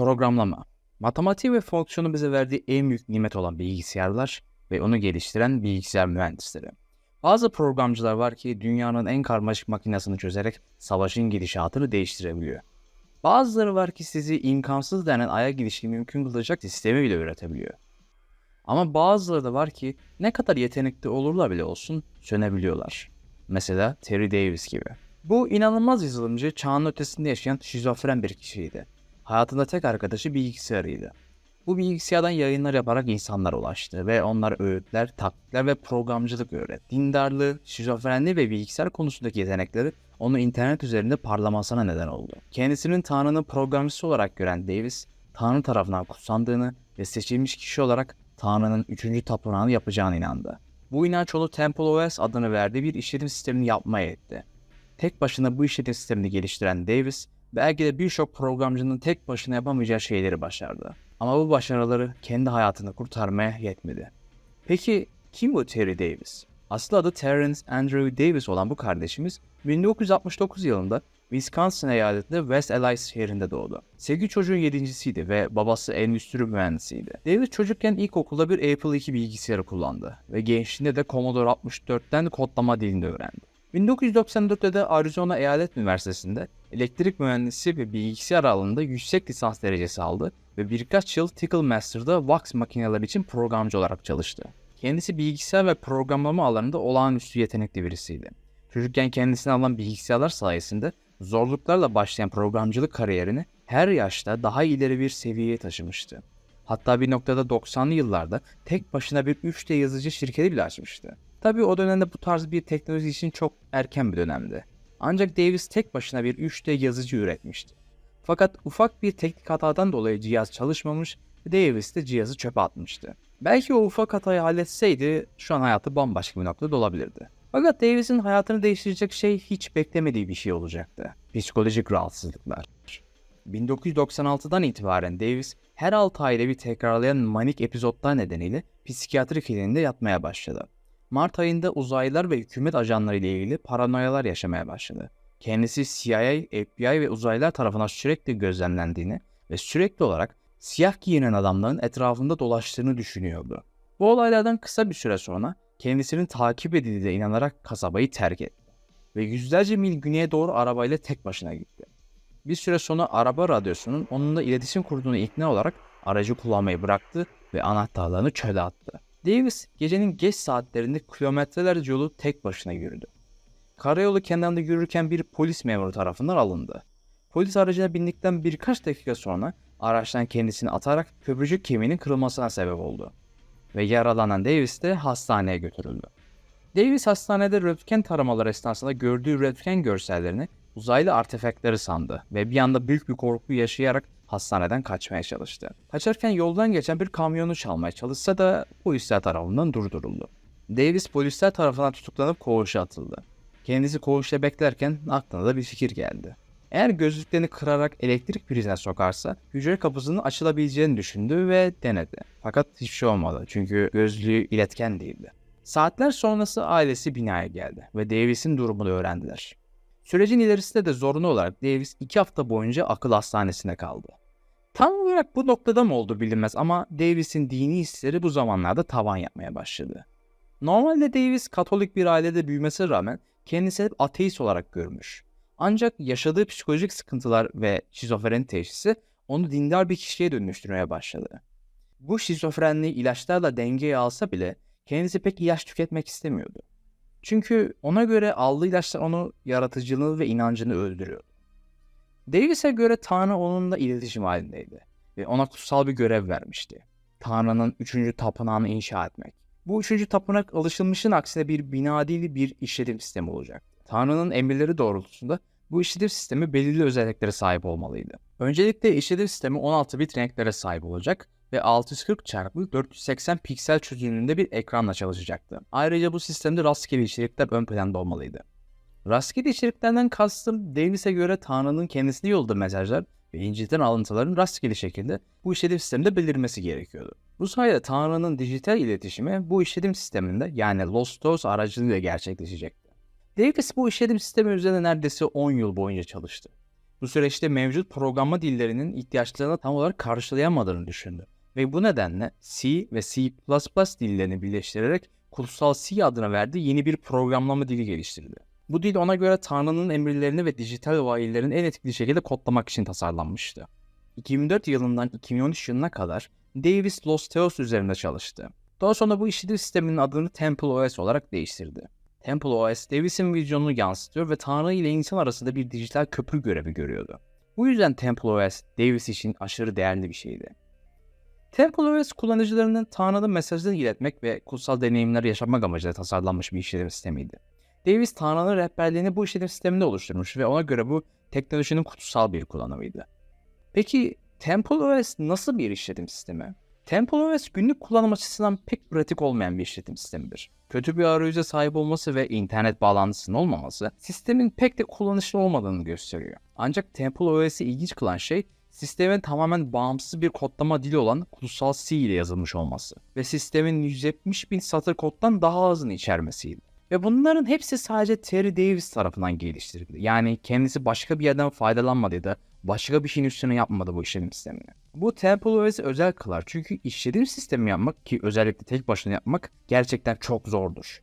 Programlama. Matematik ve fonksiyonu bize verdiği en büyük nimet olan bilgisayarlar ve onu geliştiren bilgisayar mühendisleri. Bazı programcılar var ki dünyanın en karmaşık makinesini çözerek savaşın gidişatını değiştirebiliyor. Bazıları var ki sizi imkansız denen aya gidişi mümkün kılacak sistemi bile üretebiliyor. Ama bazıları da var ki ne kadar yetenekli olurlar bile olsun sönebiliyorlar. Mesela Terry Davis gibi. Bu inanılmaz yazılımcı çağın ötesinde yaşayan şizofren bir kişiydi. Hayatında tek arkadaşı bilgisayarıydı. Bu bilgisayardan yayınlar yaparak insanlara ulaştı ve onlara öğütler, taktikler ve programcılık öğretti. Dindarlığı, şizofrenliği ve bilgisayar konusundaki yetenekleri onu internet üzerinde parlamasına neden oldu. Kendisinin Tanrı'nın programcısı olarak gören Davis, Tanrı tarafından kutsandığını ve seçilmiş kişi olarak Tanrı'nın üçüncü tapınağını yapacağına inandı. Bu inanç onu Temple adını verdiği bir işletim sistemini yapmaya etti. Tek başına bu işletim sistemini geliştiren Davis, belki de birçok programcının tek başına yapamayacağı şeyleri başardı. Ama bu başarıları kendi hayatını kurtarmaya yetmedi. Peki kim bu Terry Davis? Aslı adı Terrence Andrew Davis olan bu kardeşimiz 1969 yılında Wisconsin eyaletinde West Allis şehrinde doğdu. 8 çocuğun yedincisiydi ve babası endüstri mühendisiydi. Davis çocukken ilkokulda bir Apple II bilgisayarı kullandı ve gençliğinde de Commodore 64'ten kodlama dilini öğrendi. 1994'te de Arizona Eyalet Üniversitesi'nde elektrik mühendisi ve bilgisayar alanında yüksek lisans derecesi aldı ve birkaç yıl Tickle Wax makineler için programcı olarak çalıştı. Kendisi bilgisayar ve programlama alanında olağanüstü yetenekli birisiydi. Çocukken kendisine alınan bilgisayarlar sayesinde zorluklarla başlayan programcılık kariyerini her yaşta daha ileri bir seviyeye taşımıştı. Hatta bir noktada 90'lı yıllarda tek başına bir 3D yazıcı şirketi bile açmıştı. Tabii o dönemde bu tarz bir teknoloji için çok erken bir dönemdi. Ancak Davis tek başına bir 3D yazıcı üretmişti. Fakat ufak bir teknik hatadan dolayı cihaz çalışmamış ve Davis de cihazı çöpe atmıştı. Belki o ufak hatayı halletseydi şu an hayatı bambaşka bir noktada olabilirdi. Fakat Davis'in hayatını değiştirecek şey hiç beklemediği bir şey olacaktı. Psikolojik rahatsızlıklar. 1996'dan itibaren Davis her 6 ayda bir tekrarlayan manik epizotlar nedeniyle psikiyatri kliniğinde yatmaya başladı. Mart ayında uzaylılar ve hükümet ajanları ile ilgili paranoyalar yaşamaya başladı. Kendisi CIA, FBI ve uzaylılar tarafından sürekli gözlemlendiğini ve sürekli olarak siyah giyinen adamların etrafında dolaştığını düşünüyordu. Bu olaylardan kısa bir süre sonra kendisinin takip edildiğine inanarak kasabayı terk etti ve yüzlerce mil güneye doğru arabayla tek başına gitti. Bir süre sonra araba radyosunun onunla iletişim kurduğunu ikna olarak aracı kullanmayı bıraktı ve anahtarlarını çöle attı. Davis gecenin geç saatlerinde kilometrelerce yolu tek başına yürüdü. Karayolu kenarında yürürken bir polis memuru tarafından alındı. Polis aracına bindikten birkaç dakika sonra araçtan kendisini atarak köprücük kemiğinin kırılmasına sebep oldu. Ve yaralanan Davis de hastaneye götürüldü. Davis hastanede röntgen taramaları esnasında gördüğü röntgen görsellerini uzaylı artefaktları sandı ve bir anda büyük bir korku yaşayarak hastaneden kaçmaya çalıştı. Kaçarken yoldan geçen bir kamyonu çalmaya çalışsa da polisler tarafından durduruldu. Davis polisler tarafından tutuklanıp koğuşa atıldı. Kendisi koğuşta beklerken aklına da bir fikir geldi. Eğer gözlüklerini kırarak elektrik prizine sokarsa hücre kapısının açılabileceğini düşündü ve denedi. Fakat hiçbir şey olmadı çünkü gözlüğü iletken değildi. Saatler sonrası ailesi binaya geldi ve Davis'in durumunu öğrendiler. Sürecin ilerisinde de zorunlu olarak Davis iki hafta boyunca akıl hastanesinde kaldı. Tam olarak bu noktada mı oldu bilinmez ama Davis'in dini hisleri bu zamanlarda tavan yapmaya başladı. Normalde Davis Katolik bir ailede büyümesine rağmen kendisi hep ateist olarak görmüş. Ancak yaşadığı psikolojik sıkıntılar ve şizofreni teşhisi onu dindar bir kişiye dönüştürmeye başladı. Bu şizofrenliği ilaçlarla dengeye alsa bile kendisi pek ilaç tüketmek istemiyordu. Çünkü ona göre aldığı ilaçlar onu yaratıcılığı ve inancını öldürüyordu. Davis'e göre Tanrı onunla iletişim halindeydi ve ona kutsal bir görev vermişti. Tanrı'nın üçüncü tapınağını inşa etmek. Bu üçüncü tapınak alışılmışın aksine bir bina değil bir işletim sistemi olacak. Tanrı'nın emirleri doğrultusunda bu işletim sistemi belirli özelliklere sahip olmalıydı. Öncelikle işletim sistemi 16 bit renklere sahip olacak ve 640 x 480 piksel çözünürlüğünde bir ekranla çalışacaktı. Ayrıca bu sistemde rastgele içerikler ön planda olmalıydı. Rastgele içeriklerden kastım Davis'e göre Tanrı'nın kendisine yolladığı mesajlar ve İncil'den alıntıların rastgele şekilde bu işletim sisteminde belirmesi gerekiyordu. Bu sayede Tanrı'nın dijital iletişimi bu işletim sisteminde yani Lost Doors aracılığıyla gerçekleşecekti. Davis bu işletim sistemi üzerinde neredeyse 10 yıl boyunca çalıştı. bu süreçte mevcut programlama dillerinin ihtiyaçlarını tam olarak karşılayamadığını düşündü. Ve bu nedenle C ve C++ dillerini birleştirerek kutsal C adına verdiği yeni bir programlama dili geliştirdi. Bu dil ona göre Tanrı'nın emirlerini ve dijital vahiylerini en etkili şekilde kodlamak için tasarlanmıştı. 2004 yılından 2013 yılına kadar Davis Los Theos üzerinde çalıştı. Daha sonra bu işletim sisteminin adını Temple OS olarak değiştirdi. Temple OS, Davis'in vizyonunu yansıtıyor ve Tanrı ile insan arasında bir dijital köprü görevi görüyordu. Bu yüzden Temple OS, Davis için aşırı değerli bir şeydi. Temple OS kullanıcılarının Tanrı'nın mesajlarını iletmek ve kutsal deneyimler yaşamak amacıyla tasarlanmış bir işletim sistemiydi. Davis Tanrı'nın rehberliğini bu işletim sisteminde oluşturmuş ve ona göre bu teknolojinin kutsal bir kullanımıydı. Peki Temple OS nasıl bir işletim sistemi? Temple OS günlük kullanım açısından pek pratik olmayan bir işletim sistemidir. Kötü bir arayüze sahip olması ve internet bağlantısının olmaması sistemin pek de kullanışlı olmadığını gösteriyor. Ancak Temple OS'i ilginç kılan şey sistemin tamamen bağımsız bir kodlama dili olan kutsal C ile yazılmış olması ve sistemin 170 bin satır koddan daha azını içermesiydi. Ve bunların hepsi sadece Terry Davis tarafından geliştirildi. Yani kendisi başka bir yerden faydalanmadı ya da başka bir şeyin üstüne yapmadı bu işletim sistemini. Bu Temple OS'i özel kılar çünkü işletim sistemi yapmak ki özellikle tek başına yapmak gerçekten çok zordur.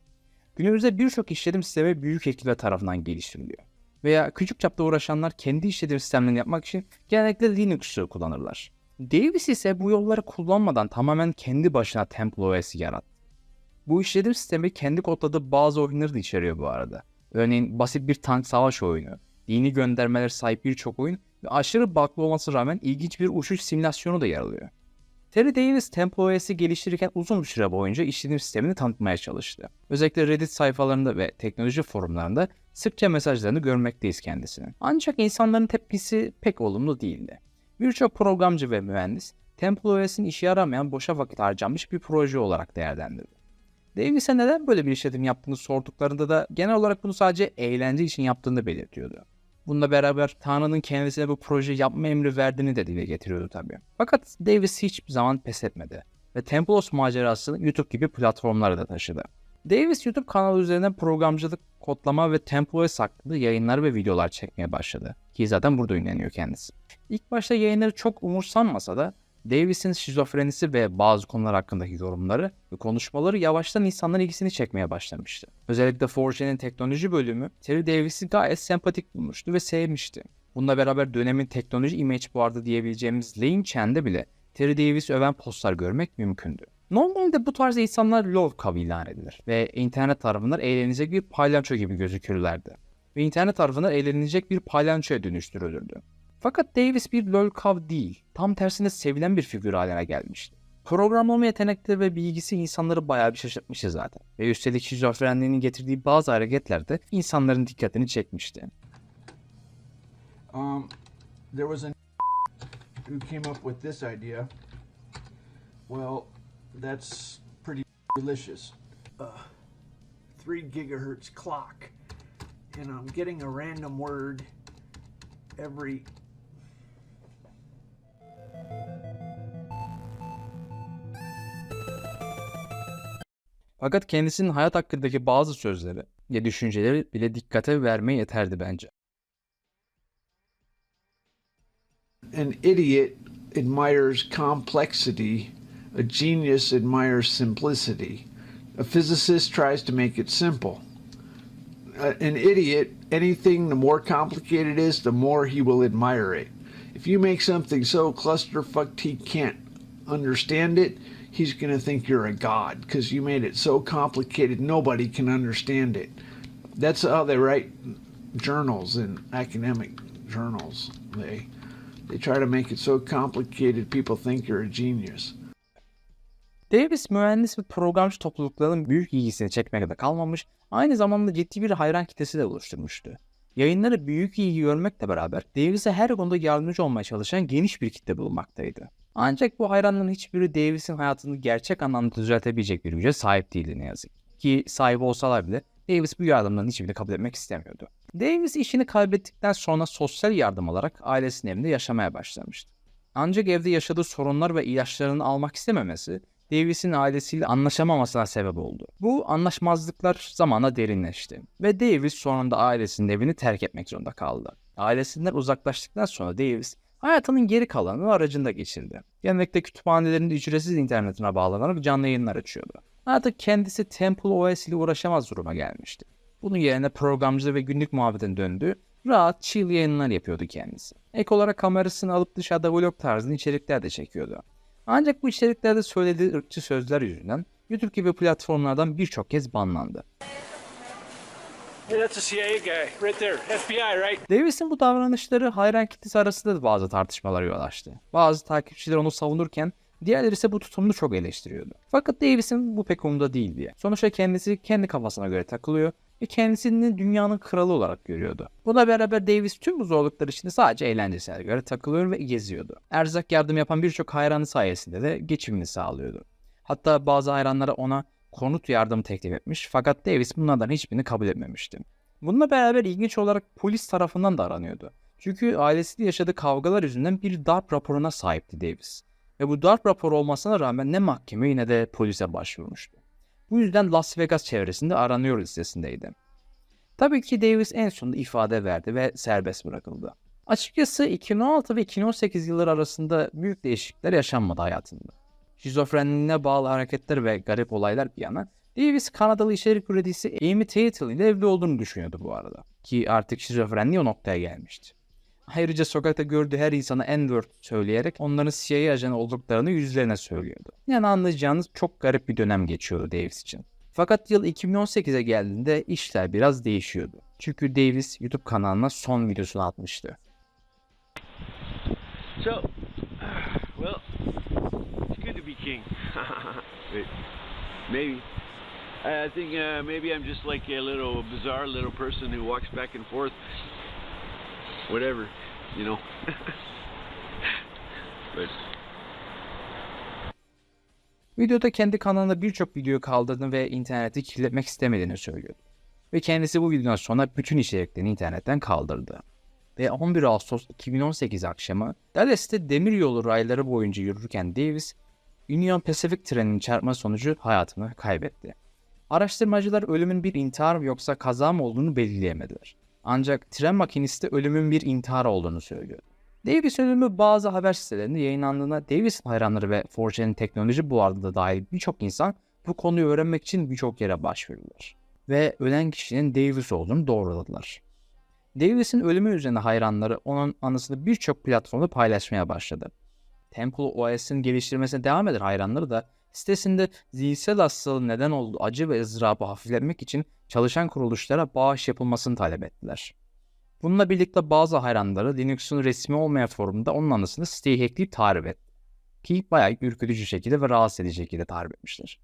Günümüzde birçok işletim sistemi büyük ekipler tarafından geliştiriliyor. Veya küçük çapta uğraşanlar kendi işletim sistemlerini yapmak için genellikle Linux'u kullanırlar. Davis ise bu yolları kullanmadan tamamen kendi başına Temple OS'i yarattı. Bu işletim sistemi kendi kodladığı bazı oyunları da içeriyor bu arada. Örneğin basit bir tank savaş oyunu, dini göndermeler sahip birçok oyun ve aşırı bug'lı olmasına rağmen ilginç bir uçuş simülasyonu da yer alıyor. Terry Davis Temple OS'i geliştirirken uzun bir süre boyunca işletim sistemini tanıtmaya çalıştı. Özellikle Reddit sayfalarında ve teknoloji forumlarında sıkça mesajlarını görmekteyiz kendisinin. Ancak insanların tepkisi pek olumlu değildi. Birçok programcı ve mühendis Temple OS'in işe yaramayan boşa vakit harcanmış bir proje olarak değerlendirdi. Davis'e neden böyle bir işletim yaptığını sorduklarında da genel olarak bunu sadece eğlence için yaptığını belirtiyordu. Bununla beraber Tanrı'nın kendisine bu proje yapma emri verdiğini de dile getiriyordu tabii. Fakat Davis hiçbir zaman pes etmedi ve Templos macerasını YouTube gibi platformlara da taşıdı. Davis YouTube kanalı üzerinden programcılık, kodlama ve Templos hakkında yayınlar ve videolar çekmeye başladı. Ki zaten burada ünleniyor kendisi. İlk başta yayınları çok umursanmasa da Davis'in şizofrenisi ve bazı konular hakkındaki yorumları ve konuşmaları yavaştan insanların ilgisini çekmeye başlamıştı. Özellikle 4chan'in teknoloji bölümü Terry Davis'i gayet sempatik bulmuştu ve sevmişti. Bununla beraber dönemin teknoloji image board'ı diyebileceğimiz Lane Chan'de bile Terry Davis öven postlar görmek mümkündü. Normalde bu tarz insanlar lol kav ilan edilir ve internet tarafından eğlenecek bir palyaço gibi gözükürlerdi. Ve internet tarafından eğlenecek bir palyaçoya dönüştürülürdü. Fakat Davis bir lolkav değil, tam tersine sevilen bir figür haline gelmişti. Programlama yetenekleri ve bilgisi insanları bayağı bir şaşırtmıştı zaten. Ve üstelik şizofrenliğinin getirdiği bazı hareketler de insanların dikkatini çekmişti. Um, there was a who came up with this idea. Well, that's pretty delicious. Uh, three gigahertz clock, and I'm getting a random word every. Fakat kendisinin hayat hakkındaki bazı sözleri ve düşünceleri bile dikkate vermeye yeterdi bence. An idiot admires complexity. A genius admires simplicity. A physicist tries to make it simple. An idiot, anything the more complicated it is, the more he will admire it. If you make something so clusterfucked he can't understand it, he's going to think you're a god because you made it so complicated nobody can understand it. That's how they write journals in academic journals. They they try to make it so complicated people think you're a genius. Davis mühendis ve programcı topluluklarının büyük ilgisini çekmekle de kalmamış, aynı zamanda ciddi bir hayran kitlesi de oluşturmuştu. Yayınları büyük ilgi görmekle beraber Davis'e her konuda yardımcı olmaya çalışan geniş bir kitle bulunmaktaydı. Ancak bu hayranların hiçbiri Davis'in hayatını gerçek anlamda düzeltebilecek bir güce sahip değildi ne yazık ki. sahibi olsalar bile Davis bu yardımların hiçbirini kabul etmek istemiyordu. Davis işini kaybettikten sonra sosyal yardım alarak ailesinin evinde yaşamaya başlamıştı. Ancak evde yaşadığı sorunlar ve ilaçlarını almak istememesi Davis'in ailesiyle anlaşamamasına sebep oldu. Bu anlaşmazlıklar zamanla derinleşti ve Davis sonunda ailesinin evini terk etmek zorunda kaldı. Ailesinden uzaklaştıktan sonra Davis hayatının geri kalanını aracında geçirdi. Genellikle kütüphanelerinde ücretsiz internetine bağlanarak canlı yayınlar açıyordu. Artık kendisi Temple OS ile uğraşamaz duruma gelmişti. Bunun yerine programcılığı ve günlük muhabbetin döndüğü rahat, chill yayınlar yapıyordu kendisi. Ek olarak kamerasını alıp dışarıda vlog tarzında içerikler de çekiyordu. Ancak bu içeriklerde söylediği ırkçı sözler yüzünden YouTube gibi platformlardan birçok kez banlandı. Davis'in bu davranışları hayran kitlesi arasında da bazı tartışmalara yol açtı. Bazı takipçiler onu savunurken diğerleri ise bu tutumunu çok eleştiriyordu. Fakat Davis'in bu pek umurda değildi. Sonuçta kendisi kendi kafasına göre takılıyor ve kendisini dünyanın kralı olarak görüyordu. Buna beraber Davis tüm bu zorluklar içinde sadece eğlencesine göre takılıyor ve geziyordu. Erzak yardım yapan birçok hayranı sayesinde de geçimini sağlıyordu. Hatta bazı hayranlara ona konut yardımı teklif etmiş fakat Davis bunlardan hiçbirini kabul etmemişti. Bununla beraber ilginç olarak polis tarafından da aranıyordu. Çünkü ailesiyle yaşadığı kavgalar yüzünden bir darp raporuna sahipti Davis. Ve bu darp raporu olmasına rağmen ne mahkemeye ne de polise başvurmuştu. Bu yüzden Las Vegas çevresinde aranıyor listesindeydi. Tabii ki Davis en sonunda ifade verdi ve serbest bırakıldı. Açıkçası 2016 ve 2018 yılları arasında büyük değişiklikler yaşanmadı hayatında. Şizofrenliğine bağlı hareketler ve garip olaylar bir yana, Davis Kanadalı içerik üreticisi Amy Tattle ile evli olduğunu düşünüyordu bu arada. Ki artık şizofrenliği o noktaya gelmişti. Ayrıca sokakta gördüğü her insana N-word söyleyerek onların CIA ajanı olduklarını yüzlerine söylüyordu. Yani anlayacağınız çok garip bir dönem geçiyordu Davis için. Fakat yıl 2018'e geldiğinde işler biraz değişiyordu. Çünkü Davis YouTube kanalına son videosunu atmıştı. So, well, it's good to be king. Wait, maybe. I think uh, maybe I'm just like a little bizarre little person who walks back and forth. Whatever, you know. but Videoda kendi kanalında birçok video kaldırdığını ve interneti kirletmek istemediğini söylüyordu. Ve kendisi bu videodan sonra bütün içeriklerini internetten kaldırdı. Ve 11 Ağustos 2018 akşamı Dallas'te demiryolu rayları boyunca yürürken Davis, Union Pacific treninin çarpma sonucu hayatını kaybetti. Araştırmacılar ölümün bir intihar yoksa kaza mı olduğunu belirleyemediler. Ancak tren makinisti ölümün bir intihar olduğunu söylüyordu. Davis ölümü bazı haber sitelerinde yayınlandığında Davis'in hayranları ve 4chan'in teknoloji bu arada da dahil birçok insan bu konuyu öğrenmek için birçok yere başvurdular. Ve ölen kişinin Davis olduğunu doğruladılar. Davis'in ölümü üzerine hayranları onun anısını birçok platformda paylaşmaya başladı. Temple OS'in geliştirmesine devam eden hayranları da sitesinde zihinsel hastalığın neden olduğu acı ve ızdırabı hafifletmek için çalışan kuruluşlara bağış yapılmasını talep ettiler. Bununla birlikte bazı hayranları Linux'un resmi olmayan forumunda onun anısını siteye hackleyip tarif etti. Ki bayağı ürkütücü şekilde ve rahatsız edici şekilde tarif etmişler.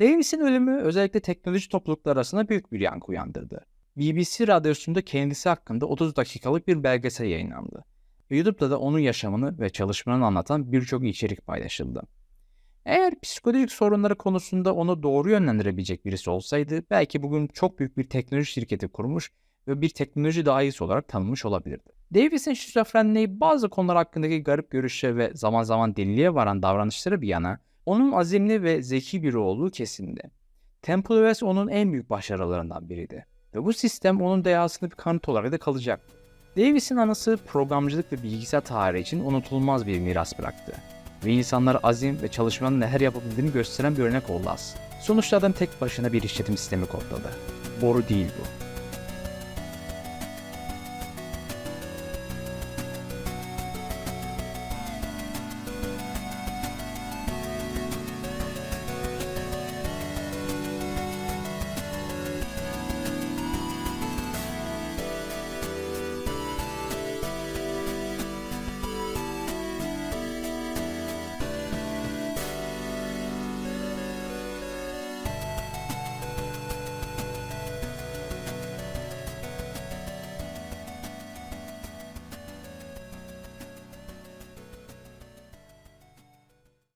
Davis'in ölümü özellikle teknoloji toplulukları arasında büyük bir yankı uyandırdı. BBC radyosunda kendisi hakkında 30 dakikalık bir belgesel yayınlandı. YouTube'da da onun yaşamını ve çalışmalarını anlatan birçok içerik paylaşıldı. Eğer psikolojik sorunları konusunda onu doğru yönlendirebilecek birisi olsaydı belki bugün çok büyük bir teknoloji şirketi kurmuş ve bir teknoloji dahisi olarak tanınmış olabilirdi. Davis'in şizofrenliği bazı konular hakkındaki garip görüşe ve zaman zaman deliliğe varan davranışları bir yana onun azimli ve zeki biri olduğu kesindi. Temple OS onun en büyük başarılarından biriydi ve bu sistem onun dehasını bir kanıt olarak da kalacaktı. Davis'in anısı programcılık ve bilgisayar tarihi için unutulmaz bir miras bıraktı. Ve insanlar azim ve çalışmanın neler yapabildiğini gösteren bir örnek oldu aslında. Sonuçta tek başına bir işletim sistemi kodladı. Boru değil bu.